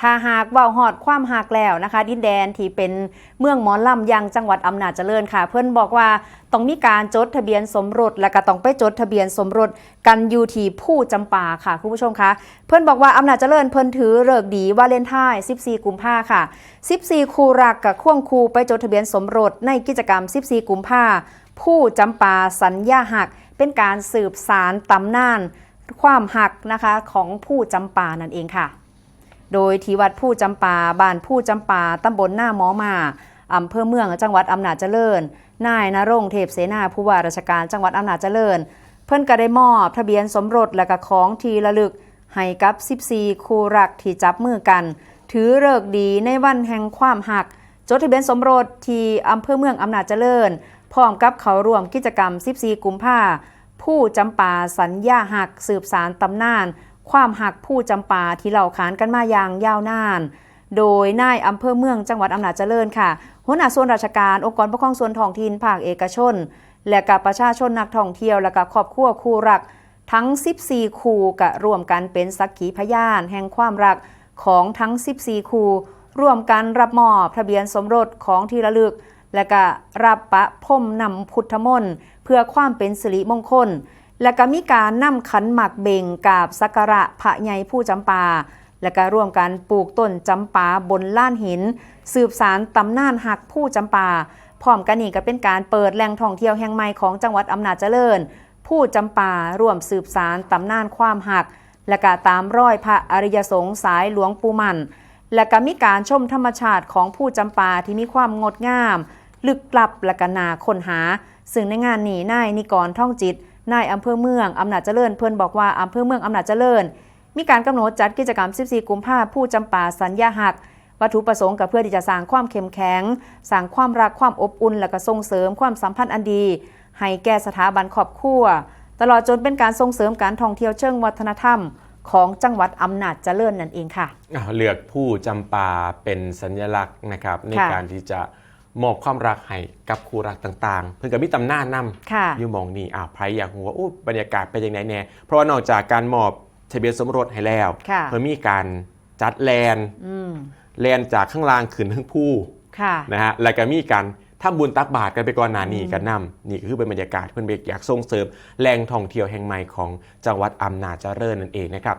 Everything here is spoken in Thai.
ถ้าหากเว่าหอดความหากแล้วนะคะ ดินแดนที่เป็นเมืองหมอลำยังจังหวัดอำนาจเจริญค่ะ เพื่อนบอกว่าต้องมีการจดทะเบียนสมรสและก็ต้องไปจดทะเบียนสมรสกันอยู่ที่ผู้จำปาค่ะคุณผู้ชมคะเพื่อนบอกว่าอำนาจเจริญเพิ่นถือเลิกดีวาเลนไทน์14 กุมภาค่ะ 14 คู่รักกับควงคู่ไปจดทะเบียนสมรสในกิจกรรม 14 กุมภาผู้จำปาสัญญาหัก เป็นการสืบสารตำนาน ความหักนะคะของผู้จำปานั่นเองค่ะ โดยที่วัดผู้จำปาบ้านผู้จำปาตำบลหน้าหมอมาอำเภอเมืองจังหวัดอำนาจเจริญ นายนรงเทพเสนาผู้ว่าราชการจังหวัดอำนาจเจริญ เพิ่อนก็ได้มอบทะเบียนสมรสและก็ของทีระลึกให้กับ 14 คู่รักที่จับมือกัน ถือเลิกดีในวันแห่งความหัก จดทะเบียนสมรสที่อำเภอเมืองอำนาจเจริญ พร้อมกับเขาร่วมกิจกรรม 14 กุมภาผู้จำปาสัญญาหักสืบสารตำนาน ความหักผู้จำปาที่เล่าขานกันมาอย่างยาวนาน โดยนายอำเภอเมืองจังหวัดอำนาจเจริญค่ะ หัวหน้าส่วนราชการองค์กรปกครองส่วนท้องถิ่นภาคเอกชน และกับประชาชนนักท่องเที่ยว และกับครอบครัวคู่รัก ทั้ง 14 คู่กะรวมกันเป็นสักขีพยาน แห่งความรักของทั้ง 14 คู่ร่วมกันรับมอบทะเบียนสมรสของที่ระลึก และก็รับปะพรมนำพุทธมนต์เพื่อความเป็นสิริมงคล และก็มีการนำขันหมักเบ่งกราบสักการะพระใหญ่ผู้จำปา และก็ร่วมกันปลูกต้นจำปาบนล้านหิน สืบสารตำนานหักผู้จำปา พร้อมกันนี้ก็เป็นการเปิดแหล่งท่องเที่ยวแห่งใหม่ของจังหวัดอำนาจเจริญ ผู้จำปาร่วมสืบสารตำนานความหัก และก็ตามรอยพระอริยสงฆ์สายหลวงปู่มัน และก็มีการชมธรรมชาติของผู้จำปาที่มีความงดงาม ลึกลับและก็นาค้นหา ซึ่งในงานนี้นายนิกรท่องจิต นายอำเภอเมืองอำนาจเจริญเพิ่นบอกว่าอำเภอเมืองอำนาจเจริญ มีการกำหนดจัดกิจกรรม 14 กุมภาพันธ์ผู้จำปาสัญญาหัก วัตถุประสงค์กับเพื่อที่จะสร้างความเข้มแข็งสร้างความรักความอบอุ่น และก็ส่งเสริมความสัมพันธ์อันดี ให้แก่สถาบันครอบครัวตลอดจนเป็นการส่งเสริมการท่องเที่ยวเชิงวัฒนธรรมของจังหวัดอำนาจเจริญนั่นเองค่ะอ่าเลือกผู้จำปาเป็นสัญลักษณ์นะครับในค่ะการที่จะ มอบความรักให้กับคู่รักต่างๆ เพื่อนกับมีตำนานนำค่ะอยู่หมองนี่อ่าไพอยากรู้ว่าอู้บรรยากาศเป็นยังไงแน่เพราะว่านอกจากการมอบทะเบียนสมรสให้แล้วค่ะเพื่อมีการจัดแลนอืมแลนจากข้างล่างขึ้นทั้งผู้ค่ะนะฮะแล้วก็มีการทำบุญตักบาตรกันไปก่อนหน้านี้กันนำนี่ก็คือเป็นบรรยากาศเพื่อนเบกอยากส่งเสริมแหล่งท่องเที่ยวแห่งใหม่ของจังหวัดอำนาจเจริญนั่นเองนะครับ